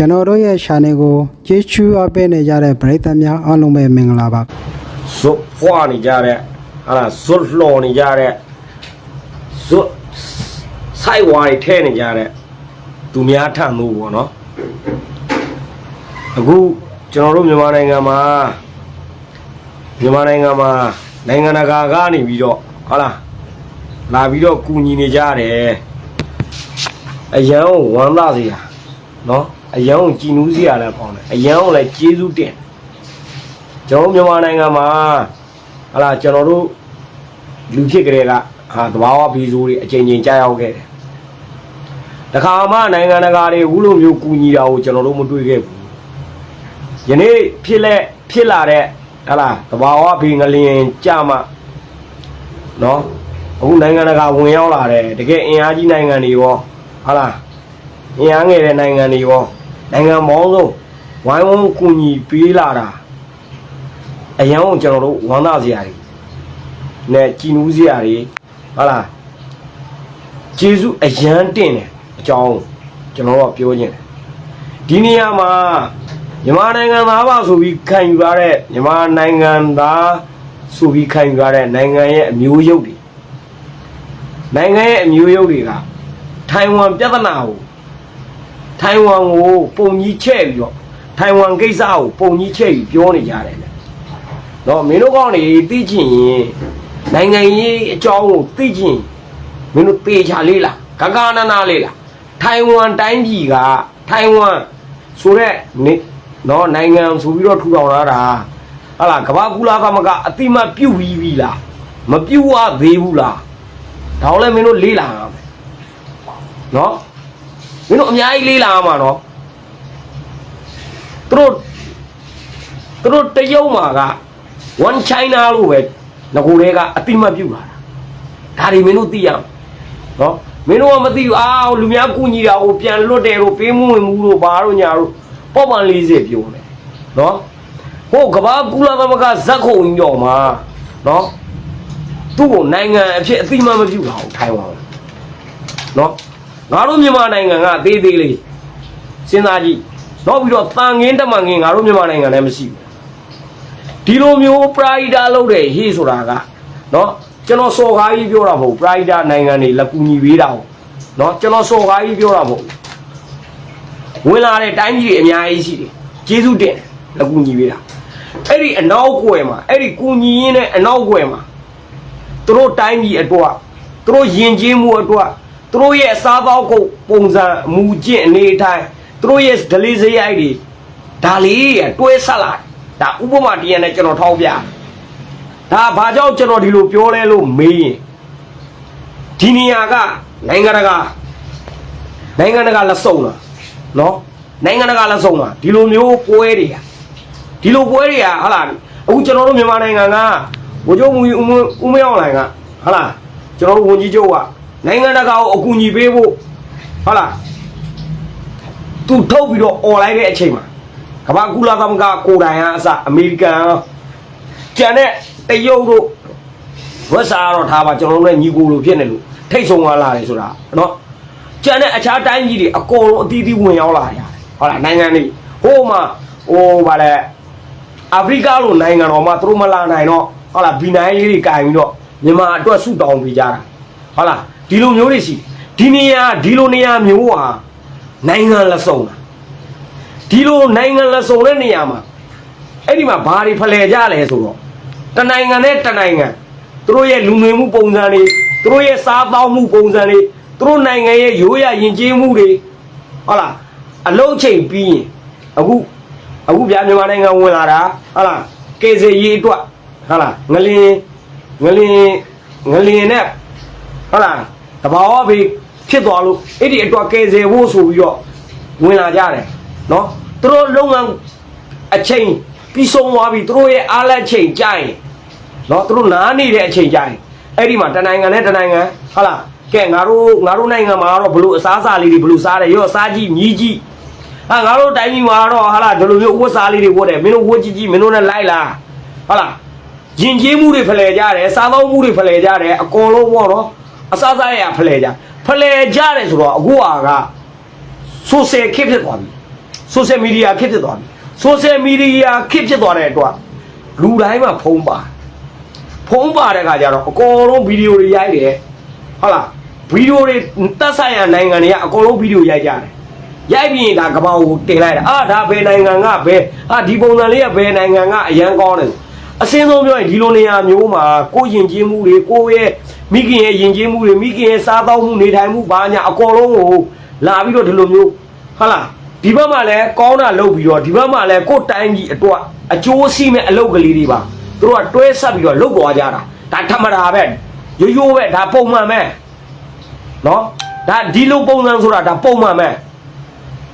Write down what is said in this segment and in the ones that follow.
ကျွန်တော်တို့ရဲ့ channel ကိုကြည့်ချူအပ်ပေးနေကြတဲ့ပရိသတ်များအားလုံးပဲမင်္ဂလာပါဇွတ်ဖွာနေကြတဲ့ဟာလားဇွတ်လှော်နေကြတဲ့ဇွတ်ဆိုင်ဝါတွေထဲနေကြတဲ့သူများထံမှုပေါ့နော်အခုကျွန်တော်တို့မြန်မာနိုင်ငံမှာမြန်မာနိုင်ငံမှာနိုင်ငံတကာကနေပြီးတော့ဟာလားလာပြီးတော့ကူညီနေကြတယ်အရန်ကိုဝမ်းသာစရာနော် အရန်ကိုကြည်နူးစရာလည်းပေါင်းတယ်အရန်ကိုလည်းကျေးဇူးတင်တယ်ကျွန်တော်တို့မြန်မာနိုင်ငံမှာဟာလာကျွန်တော်တို့လူဖြစ်ကြတဲ့ကဟာသဘာဝဘီဇိုးတွေအချိန်ချင်းကြားရောက်ခဲ့တယ်။တခါမှနိုင်ငံတကာတွေအခုလိုမျိုးကူညီတာကိုကျွန်တော်တို့မတွေ့ခဲ့ဘူး။ယနေ့ဖြစ်လက်ဖြစ်လာတဲ့ဟာလာသဘာဝဘီငလျင်ကြမှာနော်အခုနိုင်ငံတကာဝင်ရောက်လာတယ်တကယ်အင်အားကြီးနိုင်ငံတွေရောဟာလာအင်အားငယ်တဲ့နိုင်ငံတွေရော နိုင်ငံပေါင်းစုံဝိုင်းဝန်းကူညီပေးလာတာအရန်ကိုကျွန်တော်တို့ဝမ်းသာစရာတွေနဲ့ကြည်နူးစရာတွေဟုတ်လားကျေးဇူးအရန်တင်တယ်အကြောင်းကျွန်တော်တို့ကပြောခြင်းတယ်ဒီနေရာမှာမြန်မာနိုင်ငံသားပါဆိုပြီးခံယူရတဲ့မြန်မာနိုင်ငံသားဆိုပြီးခံယူရတဲ့နိုင်ငံရဲ့အမျိုးရုပ်တွေနိုင်ငံရဲ့အမျိုးရုပ်တွေကထိုင်ဝမ်ပြဿနာကို ထိုင်ဝမ်ကိုပုံကြီးချဲ့ပြီးတော့ထိုင်ဝမ်ကိစ္စကိုပုံကြီးချဲ့ပြီးပြောနေကြတယ်လေတော့မင်းတို့ကောင်းနေသိချင်ရင်နိုင်ငံရေးအကြောင်းကိုသိချင်မင်းတို့သေချာလေးလားဂဂနနာလေးလားထိုင်ဝမ်တိုင်းပြည်ကထိုင်ဝမ်ဆိုတဲ့နေနော်နိုင်ငံဆိုပြီးတော့ထူထောင်လာတာဟာလားကမ္ဘာကူလာကမကအတိမတ်ပြုတ်ပြီးပြီလားမပြုတ်ရသေးဘူးလားဒါလည်းမင်းတို့လေးလာရမယ်နော် မင်းတို့အများကြီးလေးလာရမှာနော်သူတို့သူတို့တရုတ်မှာက one china လို့ပဲငကိုတွေကအတိမတ်ပြုတ်လာတာဒါတွေမင်းတို့သိရအောင်နော်မင်းတို့ကမသိဘူးအာလူများကူညီတာကိုပြန်လွတ်တယ်လို့ပေးမှုဝင်မှုလို့ဘာလို့ညာလို့ပေါ့ပန်40ပြုံးတယ်နော်ဟိုကဘာကူလာသမကဇက်ခုံညော်မှာနော်သူ့ကိုနိုင်ငံအဖြစ်အတိမတ်မပြုတ်တာကိုထိုင်ဝမ်နော် ငါတို့မြန်မာနိုင်ငံကသေးသေးလေးစဉ်းစားကြည့်နောက်ပြီးတော့တန်ငင်းတမန်ငင်းငါတို့မြန်မာနိုင်ငံလည်းမရှိဘူးဒီလိုမျိုးပရိုက်တာလုပ်တဲ့ဟေးဆိုတာကနော်ကျွန်တော်စော်ကားကြီးပြောတာမဟုတ်ပရိုက်တာနိုင်ငံတွေလက်ကူညီပေးတာဟုတ်နော်ကျွန်တော်စော်ကားကြီးပြောတာမဟုတ်ဝင်လာတဲ့တိုင်းပြည်တွေအများကြီးရှိတယ်ကျေးဇူးတင်လက်ကူညီပေးတာအဲ့ဒီအနောက်ကွယ်မှာအဲ့ဒီကူညီရင်းနဲ့အနောက်ကွယ်မှာတို့တိုင်းပြည်အတွက်တို့ယဉ်ကျေးမှုအတွက် သူတို့ရဲ့အစားအသောက်ကိုပုံစံအမူကျင့်အနေအထိုင်သူတို့ရဲ့ဒလေးစရိုက်တွေဒါလေးရတွဲဆက်လာတယ်ဒါဥပမာတရားနဲ့ကျွန်တော်ထောက်ပြဒါဘာကြောင့်ကျွန်တော်ဒီလိုပြောလဲလို့မေးရင်ဒီနေရာကနိုင်ငံတကာနိုင်ငံတကာလက်စုံလားနော်နိုင်ငံတကာလက်စုံလားဒီလိုမျိုးပွဲတွေကဒီလိုပွဲတွေကဟာလားအခုကျွန်တော်တို့မြန်မာနိုင်ငံကဝကြုံမူဦးမဦးမရောက်လိုင်ကဟာလားကျွန်တော်တို့ဝန်ကြီးချုပ်က နိုင်ငံတကာကိုအကူအညီပေးဖို့ဟာလားသူထုတ်ပြီးတော့អော်လိုက်တဲ့အချိန်မှာကမ္ဘာကူလာသမဂ္ဂကိုယ်တိုင်အားအစအမေရိကန်ကျန်တဲ့တရုတ်တို့ဝက်စာတော့ထားပါကျွန်တော်တို့လည်းညီကိုလိုဖြစ်နေလို့ထိတ်ဆုံးသွားလာတယ်ဆိုတာနော်ကျန်တဲ့အခြားတိုင်းကြီးတွေအကုန်လုံးအသီးသီးဝင်ရောက်လာရတယ်ဟုတ်လားနိုင်ငံတွေဟိုမှာဟိုဗာလဲအာဖရိကလိုနိုင်ငံတော်မှာသူတို့မလာနိုင်တော့ဟုတ်လားဘီနိုင်လေးတွေကင်ပြီးတော့မြန်မာအတွက်ဆုတောင်းပေးကြတာဟုတ်လား ဒီလိုမျိုးတွေရှိဒီနေရာဒီလိုနေရာမျိုးဟာနိုင်ငံလက်စုံတာဒီလိုနိုင်ငံလက်စုံတဲ့နေရာမှာအဲ့ဒီမှာဘာတွေဖလှယ်ကြလဲဆိုတော့တနိုင်ငံနဲ့တနိုင်ငံသူတို့ရဲ့လူငွေမှုပုံစံတွေသူတို့ရဲ့စားသောက်မှုပုံစံတွေသူတို့နိုင်ငံရဲ့ရိုးရာယဉ်ကျေးမှုတွေဟုတ်လားအလုံးချိန်ပြီးရင်အခုအခုဗျာမြန်မာနိုင်ငံဝင်လာတာဟုတ်လားကေစေရေးအတွက်ဟုတ်လားငလင်ငလင်ငလင်နဲ့ဟုတ်လားတ ဘာဝဘေးဖြစ်သွားလို့အဲ့ဒီအတွက်ကေစေဖို့ဆိုပြီးတော့ဝင်လာကြတယ်နော်သူတို့လုပ်ငန်းအချိန်ပြီးဆုံးသွားပြီသူတို့ရဲ့အားလက်ချိန်ကြာရင်နော်သူတို့နားနေတဲ့အချိန်ကြာရင်အဲ့ဒီမှာတနိုင်ငံနဲ့တနိုင်ငံဟုတ်လားကဲငါတို့ငါတို့နိုင်ငံမှာတော့ဘလို့အစားအစာလေးတွေဘလို့စားတယ်ရော့စားကြည့်မြည်ကြည့်ဟာငါတို့တိုင်းပြည်မှာတော့ဟာလားဒီလိုမျိုးဝတ်စားလေးတွေဝတ်တယ်မင်းတို့ဝတ်ကြည့်ကြည့်မင်းတို့နဲ့လိုက်လာဟုတ်လားယဉ်ကျေးမှုတွေဖလှယ်ကြတယ်စားသောက်မှုတွေဖလှယ်ကြတယ်အကုန်လုံးပေါ့နော် အစားအစာရဖလှယ်ကြဖလှယ်ကြတယ်ဆိုတော့အခုဟာကဆိုဆယ်ခစ်ဖြစ်သွားပြီ social media ခစ်ဖြစ်သွားပြီ social media ခစ်ဖြစ်သွားတဲ့အတွက်လူတိုင်းမှာဖုံးပါဖုံးပါတဲ့ခါကျတော့အကုန်လုံးဗီဒီယိုတွေရိုက်တယ်ဟုတ်လားဗီဒီယိုတွေတက်ဆိုင်ရာနိုင်ငံတွေကအကုန်လုံးဗီဒီယိုရိုက်ကြတယ်ရိုက်ပြီးရင်ဒါကပောက်ကိုတင်လိုက်တာအာဒါဘယ်နိုင်ငံကဘယ်အာဒီပုံစံလေးကဘယ်နိုင်ငံကအရန်ကောင်းတယ်အစင်းဆုံးပြောရင်ဒီလိုနေရာမျိုးမှာကိုယဉ်ကျေးမှုတွေကိုရဲ့ မိခင်ရဲ့ယဉ်ကျေးမှုတွေမိခင်ရဲ့စားသောက်မှုနေထိုင်မှုဘာညာအကုန်လုံးကိုလာပြီးတော့ဒီလိုမျိုးဟုတ်လားဒီဘက်မှာလည်းကောင်းတာလုပ်ပြီးတော့ဒီဘက်မှာလည်းကိုယ်တိုင်းကြီးအတွက်အကျိုးစီးမဲ့အလုပ်ကလေးတွေပါသူတို့ကတွဲဆက်ပြီးတော့လုပ်သွားကြတာဒါဓမ္မတာပဲရိုးရိုးပဲဒါပုံမှန်ပဲနော်ဒါဒီလိုပုံစံဆိုတာဒါပုံမှန်ပဲ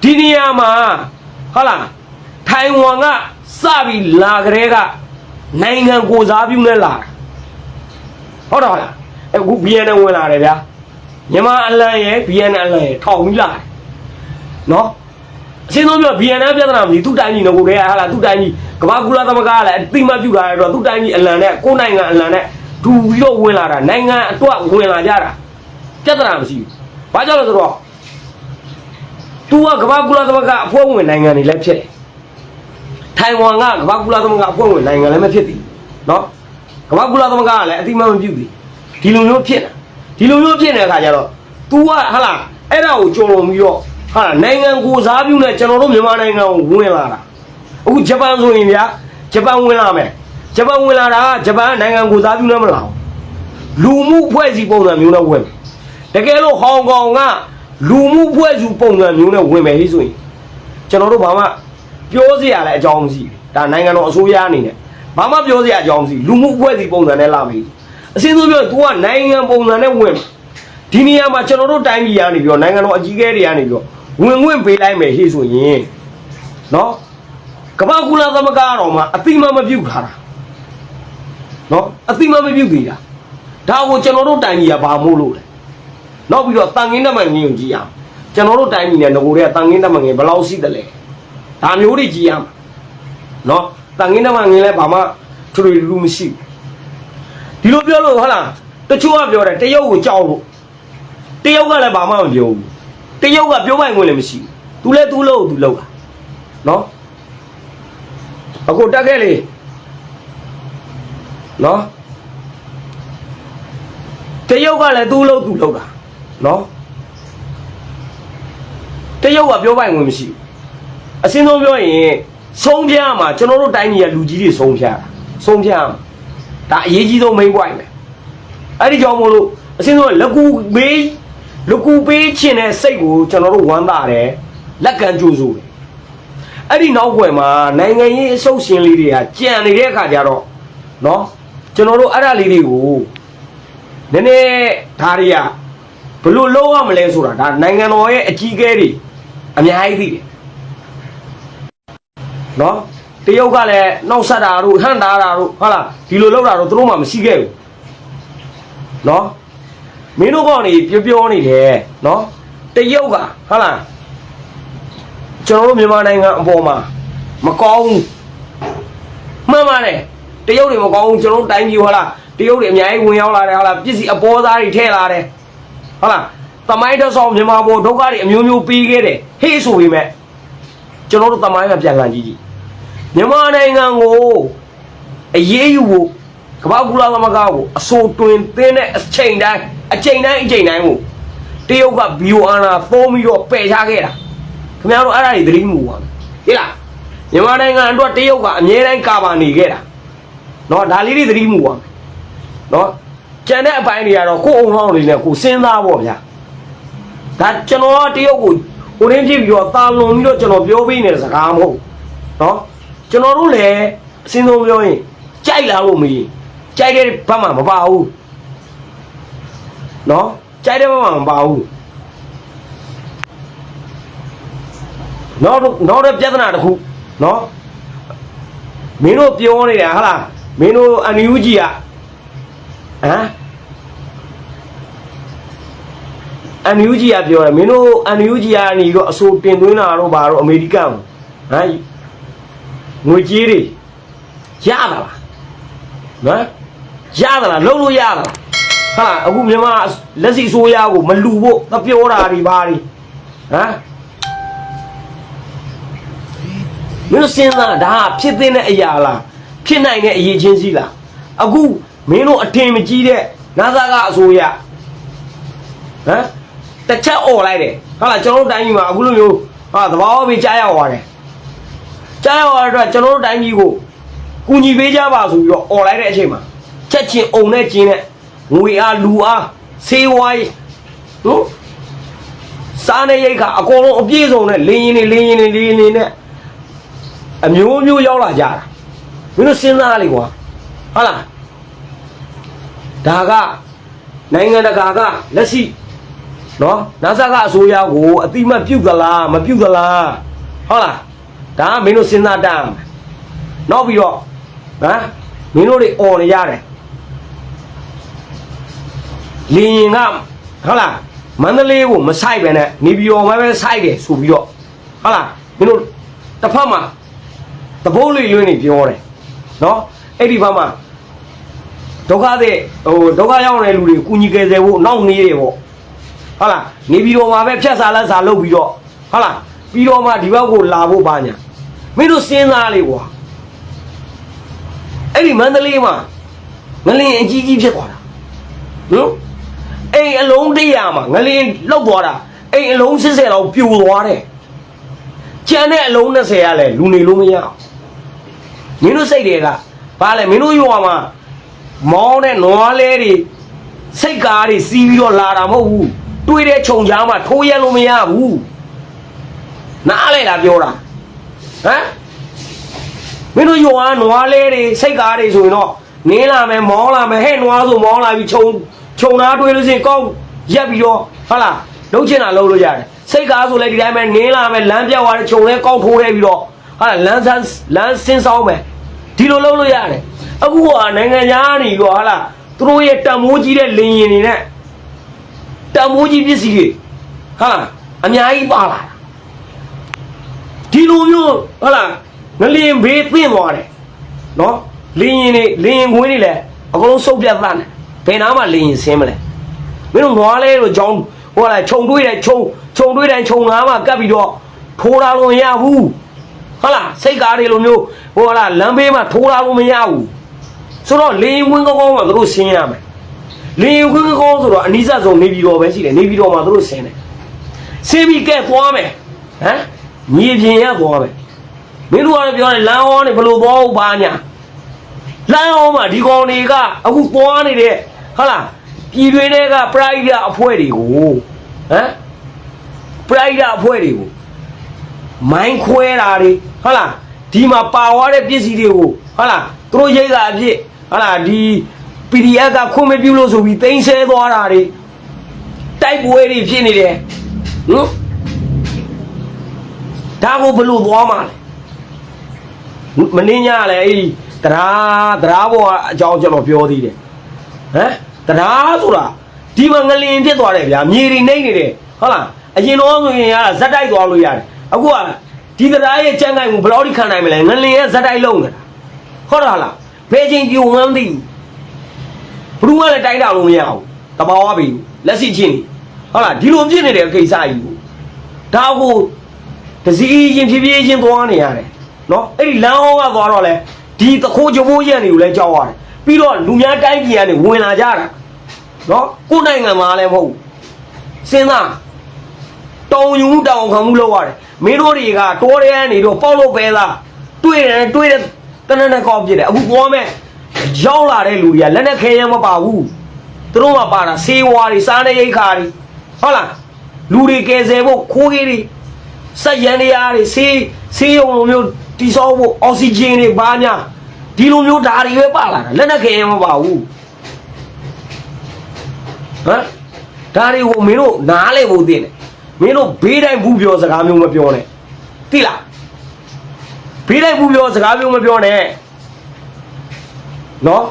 ဒီနေရာမှာဟုတ်လားထိုင်ဝမ်ကစပြီးလာကြတဲ့ကနိုင်ငံကိုစားပြုနေလာဟုတ်တော့လား အခု BNN ဝင်လာတယ်ဗျာမြန်မာအလံရဲ့ BNN အလံရဲ့ထောင်ပြီးလာတယ်နော်အရှင်းဆုံးပြော BNN ပြဿနာမရှိသူ့တိုင်းကြီးငကိုတည်းဟာလားသူ့တိုင်းကြီးကမ္ဘာကုလသမဂ္ဂကလည်းအတိမတ်ပြုလာတယ်တော့သူ့တိုင်းကြီးအလံနဲ့ကိုယ်နိုင်ငံအလံနဲ့ဒူပြီးတော့ဝင်လာတာနိုင်ငံအတွက်ဝင်လာကြတာပြဿနာမရှိဘူးဘာကြောင့်လဲဆိုတော့ तू ကကမ္ဘာကုလသမဂ္ဂအဖွဲ့ဝင်နိုင်ငံတွေလည်းဖြစ်တယ်ထိုင်ဝမ်ကကမ္ဘာကုလသမဂ္ဂအဖွဲ့ဝင်နိုင်ငံလည်းမဖြစ်သေးဘူးနော်ကမ္ဘာကုလသမဂ္ဂကလည်းအတိမတ်မပြုသေး ဒီလိုမျိုးဖြစ်တာဒီလိုမျိုးဖြစ်နေတဲ့အခါကျတော့ तू ကဟာလားအဲ့ဒါကိုကြုံလုံးပြီးတော့ဟာလားနိုင်ငံကိုစားပြုနဲ့ကျွန်တော်တို့မြန်မာနိုင်ငံကိုဝင်လာတာအခုဂျပန်ဆိုရင်ဗျာဂျပန်ဝင်လာမယ်ဂျပန်ဝင်လာတာကဂျပန်နိုင်ငံကိုစားပြုနဲ့မလားလူမှုအဖွဲ့အစည်းပုံစံမျိုးနဲ့ဝင်မယ်တကယ်လို့ဟောင်ကောင်ကလူမှုအဖွဲ့အစည်းပုံစံမျိုးနဲ့ဝင်မယ်ဟိဆိုရင်ကျွန်တော်တို့ဘာမှပြောစရာလည်းအကြောင်းမရှိဘူးဒါနိုင်ငံတော်အစိုးရအနေနဲ့ဘာမှပြောစရာအကြောင်းမရှိဘူးလူမှုအဖွဲ့အစည်းပုံစံနဲ့လာမယ် အစင်းဆုံးပြောရင် तू ကနိုင်ငံပုံစံနဲ့ဝင်မယ်ဒီနေရာမှာကျွန်တော်တို့တိုင်းပြည်ကနေပြီးတော့နိုင်ငံတော်အကြီးအကဲတွေကနေပြီးတော့ဝင်ဝင်ပေးလိုက်မယ်ဟိဆိုရင်နော်ကမ္ဘာကုလသမဂ္ဂတော်မှာအတိမမပြုတ်ခါတာနော်အတိမမပြုတ်သေးတာဒါကိုကျွန်တော်တို့တိုင်းပြည်ကဘာမို့လို့လဲနောက်ပြီးတော့တန်ငင်းတမန်ငင်းကိုကြည့်ရအောင်ကျွန်တော်တို့တိုင်းပြည်နဲ့ငကိုတွေကတန်ငင်းတမန်ငင်းဘယ်လောက်ရှိတယ်လဲဒါမျိုးတွေကြည့်ရမှာနော်တန်ငင်းတမန်ငင်းလဲဘာမှထွေထွေလူမရှိဘူး ဒီလိုပြောလို့ဟုတ်လားတချို့ကပြောတယ်တရုတ်ကိုကြောက်လို့တရုတ်ကလည်းဘာမှမပြောဘူးတရုတ်ကပြောပိုင်ခွင့်လည်းမရှိဘူး तू လဲ तू လို့ तू လောက်တာနော်အခုတက်ခဲ့လေနော်တရုတ်ကလည်း तू လို့ तू လောက်တာနော်တရုတ်ကပြောပိုင်ဝင်မရှိဘူးအစင်းဆုံးပြောရင်ဆုံးဖြတ်ရမှာကျွန်တော်တို့တိုင်းပြည်ကလူကြီးတွေဆုံးဖြတ်ရတာဆုံးဖြတ်ရမှာ ဒါအရေးကြီးဆုံး main point ပဲအဲ့ဒီကြောင့်မို့လို့အစင်းဆုံးကလက်ကူမေးလက်ကူပေးခြင်းတဲ့စိတ်ကိုကျွန်တော်တို့ဝမ်းသာတယ်လက်ကန်ကြိုးစိုးတယ်အဲ့ဒီနောက်ွယ်မှာနိုင်ငံရေးအဆုပ်ရှင်လေးတွေကကြံနေတဲ့အခါကျတော့နော်ကျွန်တော်တို့အဲ့ဒါလေးတွေကိုနည်းနည်းဒါတွေကဘလို့လုံးဝမလဲဆိုတာဒါနိုင်ငံတော်ရဲ့အကြီးအကဲတွေအများကြီးသိတယ်နော် တရုတ်ကလည်းနှောက်ဆက်တာတို့ဟန့်တာတာတို့ဟုတ်လားဒီလိုလောက်တာတို့သူတို့မှမရှိခဲ့ဘူးနော်မင်းတို့ကောင်နေပြောပြောနေတယ်နော်တရုတ်ကဟုတ်လားကျွန်တော်တို့မြန်မာနိုင်ငံအပေါ်မှာမကောင်းဘူးမှန်ပါတယ်တရုတ်တွေမကောင်းဘူးကျွန်တော်တို့တိုင်းပြည်ဟုတ်လားတရုတ်တွေအများကြီးဝင်ရောက်လာတယ်ဟုတ်လားပစ္စည်းအပေါ်သားတွေထည့်လာတယ်ဟုတ်လားတမိုင်းတစ်ဆောင်မြန်မာပေါ်ဒုက္ခတွေအမျိုးမျိုးပြီးခဲ့တယ်ဟေးဆိုပေမဲ့ကျွန်တော်တို့တမိုင်းကပြန်ကန်ကြည့်ကြည့် မြန်မာနိုင်ငံကိုအရေးယူဖို့ကမ္ဘာကူလာသမဂ္ဂကိုအစိုးတွင်သင်းတဲ့အချိန်တိုင်းအချိန်တိုင်းအချိန်တိုင်းကိုတရုတ်ကဘီယိုအာနာသုံးပြီးတော့ပယ်ချခဲ့တာခင်ဗျားတို့အဲ့ဒါတွေသတိမူပါဟေးလားမြန်မာနိုင်ငံအတွက်တရုတ်ကအမြဲတမ်းကာပါနေခဲ့တာเนาะဒါလေးတွေသတိမူပါเนาะ ကျန်တဲ့အပိုင်းတွေကတော့ကိုယ်အုံလောင်းတွေနဲ့ကိုယ်စဉ်းစားပေါ့ဗျာဒါကျွန်တော်ကတရုတ်ကိုဟိုရင်းဖြစ်ပြီးတော့တာလွန်ပြီးတော့ကျွန်တော်ပြောပေးနေတဲ့စကားမဟုတ်เนาะ ကျွန်တော်တို့လည်းအစင်းဆုံးပြောရင်ကြိုက်လားလို့မေးကြိုက်တဲ့ဘက်မှာမပါဘူးနော်ကြိုက်တဲ့ဘက်မှာမပါဘူးနောက်နောက်တဲ့ပြဿနာတစ်ခုနော်မင်းတို့ပြောနေတာဟလားမင်းတို့အန်ယူကြီးကဟမ်အန်ယူဂျီကပြောတယ်မင်းတို့အန်ယူဂျီကနေတော့အဆိုတင်သွင်းတာတော့ဘာတော့အမေရိကန်ဟမ် ငွေကြေးတွေရတာလားနော်ရတာလားလုံးလို့ရတာလားဟာအခုမြန်မာလက်စီဆိုးရကိုမလူဖို့သပြောတာတွေဘာတွေဟမ်မင်းတို့စဉ်းစားဒါကဖြစ်တဲ့အရာလားဖြစ်နိုင်တဲ့အရေးချင်းစီလားအခုမင်းတို့အထင်မကြီးတဲ့နာသာကအစိုးရဟမ်တစ်ချက်អော်လိုက်တယ်ဟုတ်လားကျွန်တော်တို့တိုင်းပြည်မှာအခုလိုမျိုးဟာသဘာဝဘေးကြားရောက်သွားတယ် ကြားရောက်သွားတဲ့အတွက်ကျွန်တော်တို့တိုင်းပြည်ကိုကူညီပေးကြပါဆိုပြီးတော့អော်လိုက်တဲ့အချိန်မှာချက်ချင်းအုံနဲ့ကျင်းနဲ့ငွေအားလူအားဆေးဝါးနော်စားနေရိတ်ကအကုန်လုံးအပြည့်စုံနဲ့လင်းရင်နေလင်းရင်နေလင်းရင်နေနဲ့အမျိုးမျိုးရောက်လာကြတာမင်းတို့စဉ်းစားလေကွာဟုတ်လားဒါကနိုင်ငံတကာကလက်ရှိနော်နာဆာကအစိုးရကိုအတိမတ်ပြုတ်သလားမပြုတ်သလားဟုတ်လား ဒါကမင်းတို့စဉ်းစားတတ်အောင်နောက်ပြီးတော့ဟမ်မင်းတို့တွေអော်နေရတယ်လင်းရင်ကဟုတ်လားမန္တလေးကိုမဆိုင်ပဲနဲ့နေပြည်တော်မှာပဲဆိုင်တယ်ဆိုပြီးတော့ဟုတ်လားမင်းတို့တစ်ဖက်မှာတဘိုးလေးလွင်းနေပြောတယ်နော်အဲ့ဒီဘက်မှာဒုက္ခတဲ့ဟိုဒုက္ခရောက်နေတဲ့လူတွေကုညီကယ်ဆယ်ဖို့နောက်နေတယ်ပေါ့ဟုတ်လားနေပြည်တော်မှာပဲဖြတ်စားလက်စားလုပ်ပြီးတော့ဟုတ်လားပြီးတော့မှဒီဘက်ကိုလာဖို့ပါညာ မင်းတို့စဉ်းစားလေကွာအဲ့ဒီမန္တလေးမှာငလင်အကြီးကြီးဖြစ်သွားတာနော်အိမ်အလုံးတရာမှာငလင်လောက်သွားတာအိမ်အလုံး80လောက်ပြိုသွားတယ်ကျန်တဲ့အလုံး20ကလည်းလူနေလို့မရအောင်မင်းတို့စိတ်တွေကဘာလဲမင်းတို့ရွာမှာမောင်းတဲ့နွားလဲတွေစိတ်ကားတွေစီးပြီးတော့လာတာမဟုတ်ဘူးတွေးတဲ့ခြုံချားမှာထိုးရဲလို့မရဘူးနားလဲလားပြောတာ ဟမ်မင်းတို့ရွာကနွားလဲတွေစိတ်ကားတွေဆိုရင်တော့နင်းလာမယ်မောင်းလာမယ်ဟဲ့နွားဆိုမောင်းလာပြီးခြုံခြုံသားတွေးလို့ရှိရင်ကောက်ရက်ပြီးတော့ဟုတ်လားလုံးချင်တာလုံးလို့ရတယ်စိတ်ကားဆိုလည်းဒီတိုင်းပဲနင်းလာမယ်လမ်းပြောက်သွားတဲ့ခြုံလဲကောက်ထိုးရဲပြီးတော့ဟုတ်လားလမ်းဆန်းလမ်းစင်းဆောင်မယ်ဒီလိုလုံးလို့ရတယ်အခုကနိုင်ငံသားနေရောဟုတ်လားသူတို့ရဲ့တံမိုးကြီးတဲ့လင်းရင်တွေနဲ့တံမိုးကြီးပစ္စည်းတွေဟုတ်လားအများကြီးပါလာတာ ဒီလိုမျိုးဟုတ်လားငလင်ဘေးသင့်သွားတယ်နော်လင်းရင်တွေလင်းရင်ခွင်းတွေလည်းအကုန်လုံးစုပ်ပြတ်သတ်တယ်ဘယ်နာမှလင်းရင်ဆင်းမလဲမင်းတို့နွားလဲလို့ကြောင်းဟိုလားခြုံတွေးတယ်ခြုံခြုံတွေးတိုင်းခြုံငါးမှကပ်ပြီးတော့ထိုးလာလို့မရဘူးဟုတ်လားစိတ်ကားတွေလိုမျိုးဟိုလားလမ်းဘေးမှာထိုးလာလို့မရဘူးဆိုတော့လင်းရင်ခွင်းကောင်းကောင်းမှသူတို့ဆင်းရမယ်လင်းရင်ခွင်းကောင်းကောင်းဆိုတော့အနိစ္စဆုံးနေပြည်တော်ပဲရှိတယ်နေပြည်တော်မှာသူတို့ဆင်းတယ်ဆင်းပြီးကဲသွားမယ်ဟမ် မြေပြင်ရသွားမယ်မင်းတို့ကလည်းပြောတယ်လမ်းဟောနေဘယ်လိုသွားဦးပါညာလမ်းအောင်မှာဒီကောင်တွေကအခုပွားနေတဲ့ဟုတ်လားပြည်တွင်းတွေကပရိုက်တာအဖွဲ့တွေကိုဟမ်ပရိုက်တာအဖွဲ့တွေကိုမိုင်းခွဲတာတွေဟုတ်လားဒီမှာပါသွားတဲ့ပစ္စည်းတွေကိုဟုတ်လားသူတို့ရိတ်တာအဖြစ်ဟုတ်လားဒီ PDF ကခွင့်မပြုလို့ဆိုပြီးတင်ဆဲသွားတာတွေတိုက်ပွဲတွေဖြစ်နေတယ်နော် ဒါကိုဘယ်လိုသွားမှာလဲမင်းညလည်းအဲ့ဒီတရားတရားဘောအကြောင်းကျွန်တော်ပြောသေးတယ်ဟမ်တရားဆိုတာဒီမှာငလင်ဖြစ်သွားတယ်ဗျာမြေတွေနှိမ့်နေတယ်ဟုတ်လားအရင်တော့ဆိုရင်ကဇက်တိုက်သွားလို့ရတယ်အခုကဒီတရားရဲ့ကြမ်းကိုင်ကိုဘယ်လောက်ထိခံနိုင်မလဲငလင်ရဲ့ဇက်တိုက်လုံးနေတာဟုတ်တာလားဘယ်ချင်းကြုံမှန်းမသိဘူးဘယ်သူမှလည်းတိုက်တာလို့မရဘူးတဘာဝပြီလက်ရှိချင်းဟုတ်လားဒီလိုဖြစ်နေတဲ့ကိစ္စကြီးကိုဒါကို တစည်းချင်းဖြည်းဖြည်းချင်းသွားနေရတယ်နော်အဲ့ဒီလမ်းဟောကသွားတော့လဲဒီတခိုးကြိုးရက်တွေကိုလည်းကြောက်ရတယ်ပြီးတော့လူများတိုင်းပြည်ကနေဝင်လာကြတာနော်ကိုယ်နိုင်ငံမှာလည်းမဟုတ်ဘူးစဉ်းစားတောင်ယူမှုတောင်ခံမှုလုပ်ရတယ်မင်းတို့တွေကတိုးရဲနေတော့ပေါက်လို့ပဲသားတွေ့တယ်တွေ့တယ်တနက်နဲ့ကောက်ပြစ်တယ်အခုပေါ်မဲ့ရောက်လာတဲ့လူတွေကလက်နဲ့ခဲရမပါဘူးသူတို့မှပါတာဆေးဝါးတွေစားနေရိတ်ခါတွေဟုတ်လားလူတွေကယ်ဆယ်ဖို့ခိုးကြီးတွေ စက်ရန်တရားတွေဆေးဆေးရုံလိုမျိုးတီဆောက်ဖို့အောက်ဆီဂျင်တွေဘာညာဒီလိုမျိုးဓာတ်တွေပဲပါလာတာလက်နဲ့ခဲရင်မပါဘူးဟမ်ဓာတ်တွေကိုမင်းတို့နားလဲဖို့သိတယ်မင်းတို့ဘေးတိုင်းဘူးပြောစကားမျိုးမပြောနဲ့သိလားဘေးတိုင်းဘူးပြောစကားမျိုးမပြောနဲ့နော်